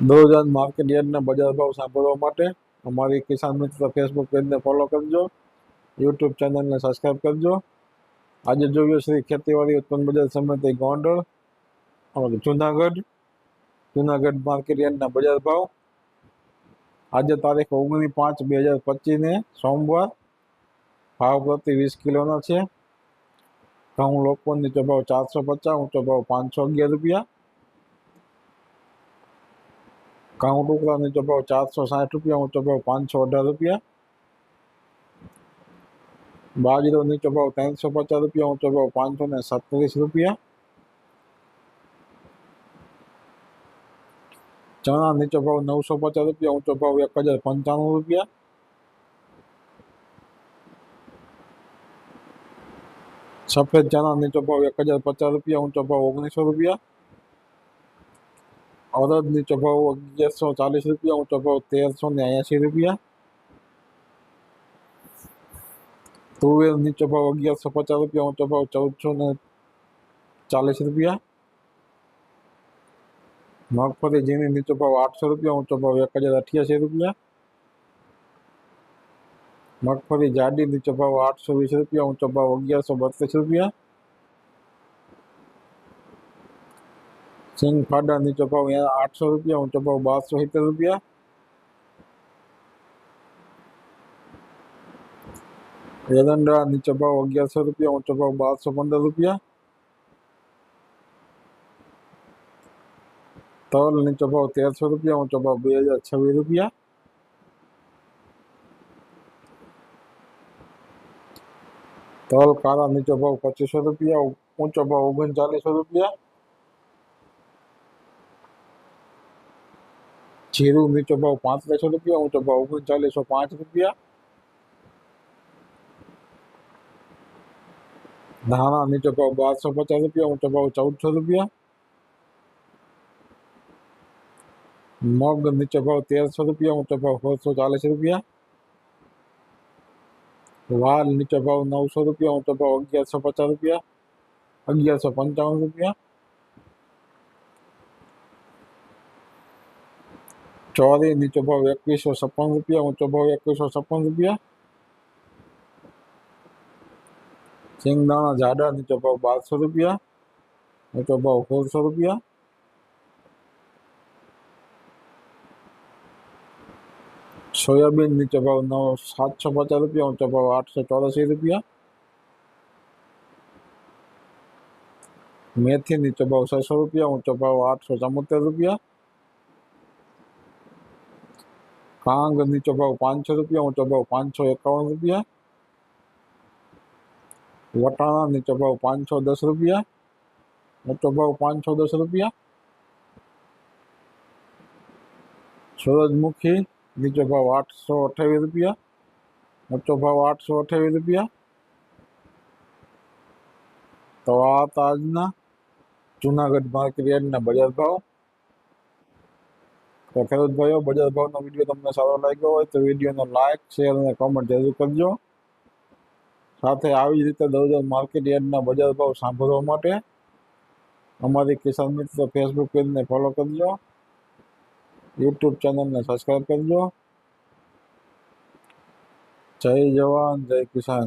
દોરજાન market યાર્ડના બજાર ભાવ સાંભળવા માટે અમારી કિસાન મિત્ર ફેસબુક પેજને ફોલો કરજો યુટ્યુબ ચેનલને સબસ્ક્રાઈબ કરજો આજે જોઈએ શ્રી ખેતીવાડી ઉત્પન્ન બજાર સમિતિ ગોંડલ અમારું જુનાગઢ જુનાગઢ માર્કેટ યાર્ડના બજાર ભાવ આજે તારીખ ઓગણીસ પાંચ બે હજાર પચીસને સોમવાર ભાવ પ્રતિ વીસ કિલોનો છે ઘઉં લોકો નીચો ભાવ ચારસો પચાસ ઊંચો ભાવ પાંચસો અગિયાર રૂપિયા खाऊं टुकड़ा नहीं चुप तो चार सौ साठ रुपया तो हूँ चुप पाँच सौ अठारह रुपया बाजरो नहीं चुप तो तीन सौ पचास रुपया हूँ चुप पाँच सौ ने रुपया. चना नीचे चुप नौ सौ पचास रुपया ऊंचो चुप एक हज़ार पंचानवे रुपया. सफ़ेद चना नीचे चुप एक हज़ार पचास रुपया ऊंचो भाव ओगनीसो रुपया. નીચો ભાવ અગિયારસો ચાલીસ રૂપિયા ઊંચો ભાવ તેરસો ને એંશી રૂપિયા તુવેર નીચો ભાવ અગિયારસો પચાસ રૂપિયા ઊંચો ભાવ ચૌદસો ને ચાલીસ રૂપિયા મગફળી ઝીણી નીચો ભાવ આઠસો રૂપિયા ઊંચો ભાવ એક હજાર અઠ્યાસી રૂપિયા મગફળી જાડી નીચો ભાવ આઠસો વીસ રૂપિયા ઊંચો ભાવ અગિયારસો બત્રીસ રૂપિયા સિંગ ફાડા નીચો ભાવ આઠસો રૂપિયા ઊંચો ભાવ બારસો સિત્તેર રૂપિયા. એરંડા નીચો ભાવ અગિયારસો રૂપિયા ઊંચો ભાવ બારસો પંદર રૂપિયા. તલ નીચો ભાવ તેરસો રૂપિયા ઊંચો ભાવ બે હજાર છવ્વીસ રૂપિયા. તલ કાળા નીચો ભાવ પચીસો રૂપિયા ઊંચો ભાવ ઓગણચાલીસો રૂપિયા. જીરું નીચો ભાવ પાંત્રીસો રૂપિયા ઊંચો ભાવ ઓગણચાલીસો પાંચ રૂપિયા ધાણા નીચો ભાવ બારસો પચાસ રૂપિયા ઊંચો ભાવ ચૌદસો રૂપિયા મગ નીચો ભાવ તેરસો રૂપિયા ઊંચો ભાવ સોળસો ચાલીસ રૂપિયા વાલ નીચો ભાવ નવસો રૂપિયા ઊંચો ભાવ અગિયારસો પચાસ રૂપિયા અગિયારસો પંચાવન રૂપિયા ચોરી નીચો ભાવ એકવીસો છપ્પન રૂપિયા ઊંચો ભાવ એકવીસો છપ્પન રૂપિયા સિંગદાણા જાડા નીચો ભાવ બારસો રૂપિયા ઊંચો ભાવ સોળસો રૂપિયા સોયાબીન નીચો ભાવ નવ સાતસો પચાસ રૂપિયા ઊંચો ભાવ આઠસો ચોરાસી રૂપિયા મેથી નીચો ભાવ છસો રૂપિયા ઊંચો ભાવ આઠસો ચુમ્મોતેર રૂપિયા કાંગ નીચો ભાવ પાંચસો રૂપિયા ઊંચો ભાવ પાંચસો એકાવન રૂપિયા વટાણા નીચો ભાવ પાંચસો દસ રૂપિયા ઊંચો ભાવ પાંચસો દસ રૂપિયા સૂરજમુખી નીચો ભાવ આઠસો અઠ્યાવીસ રૂપિયા ઊંચો ભાવ આઠસો અઠ્યાવીસ રૂપિયા તો આ હતા આજના જુનાગઢ માર્કેટ યાર્ડના બજાર ભાવ તો ખેડૂત ભાઈઓ બજાર ભાવનો વિડીયો તમને સારો લાગ્યો હોય તો વિડીયોને લાઇક શેર અને કોમેન્ટ જરૂર કરજો સાથે આવી જ રીતે દરરોજ માર્કેટ યાર્ડના બજાર ભાવ સાંભળવા માટે અમારી કિસાન મિત્ર ફેસબુક પેજને ફોલો કરજો યુટ્યુબ ચેનલને સબસ્ક્રાઈબ કરજો જય જવાન જય કિસાન